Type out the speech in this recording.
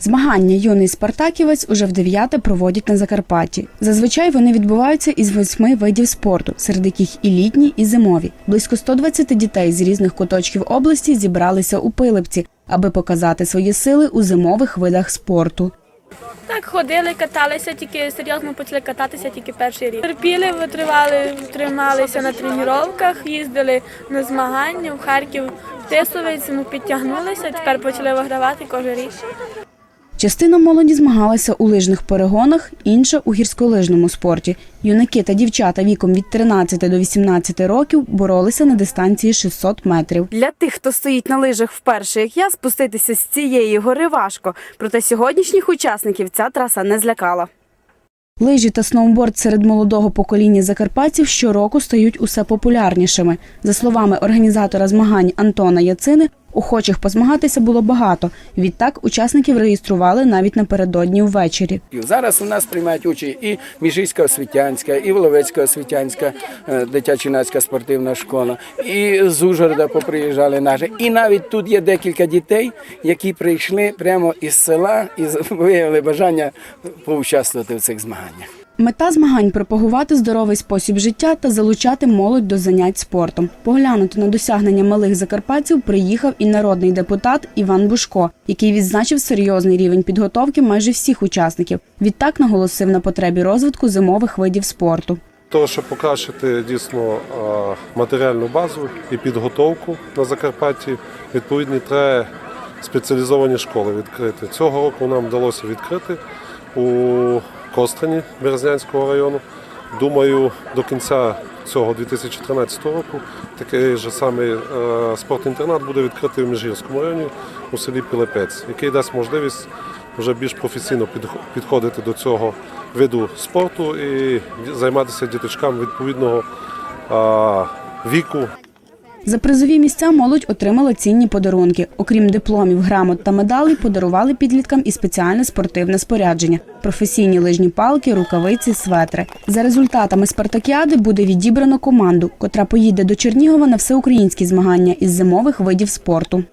Змагання юний спартаківець уже в дев'яте проводять на Закарпатті. Зазвичай вони відбуваються із восьми видів спорту, серед яких і літні, і зимові. Близько 120 дітей з різних куточків області зібралися у Пилипці, аби показати свої сили у зимових видах спорту. Так, ходили, каталися, тільки серйозно почали кататися тільки перший рік. Терпіли, витривали, трималися на тренуваннях, їздили на змагання в Харків, в Тисовець, ну, підтягнулися, тепер почали вигравати кожен рік. Частина молоді змагалася у лижних перегонах, інша у гірськолижному спорті. Юнаки та дівчата віком від 13 до 18 років боролися на дистанції 600 метрів. Для тих, хто стоїть на лижах вперше, як я, спуститися з цієї гори важко. Проте сьогоднішніх учасників ця траса не злякала. Лижі та сноуборд серед молодого покоління закарпатців щороку стають усе популярнішими. За словами організатора змагань Антона Яцини, охочих позмагатися було багато. Відтак учасників реєстрували навіть напередодні ввечері. Зараз у нас приймають участь і Міжиська освітянська, і Воловецька освітянська е, дитячо-юнацька спортивна школа, і з Ужгорода поприїжджали наші. І навіть тут є декілька дітей, які прийшли прямо із села і виявили бажання поучаствувати в цих змаганнях. Мета змагань пропагувати здоровий спосіб життя та залучати молодь до занять спортом. Поглянути на досягнення малих закарпатців приїхав і народний депутат Іван Бушко, який відзначив серйозний рівень підготовки майже всіх учасників. Відтак наголосив на потребі розвитку зимових видів спорту. того, щоб покращити дійсно е, матеріальну базу і підготовку на Закарпатті, відповідні треба спеціалізовані школи відкрити. Цього року нам вдалося відкрити у Кострині Березнянського району. Думаю, до кінця цього 2013 року такий же самий е, спортінтернат буде відкритий в Міжгірському районі у селі Пілепець, який дасть можливість вже більш професійно підходити до цього виду спорту і займатися діточкам відповідного віку. За призові місця молодь отримала цінні подарунки. Окрім дипломів, грамот та медалей, подарували підліткам і спеціальне спортивне спорядження: професійні лижні палки, рукавиці, светри. За результатами спартакіади буде відібрано команду, котра поїде до Чернігова на всеукраїнські змагання із зимових видів спорту.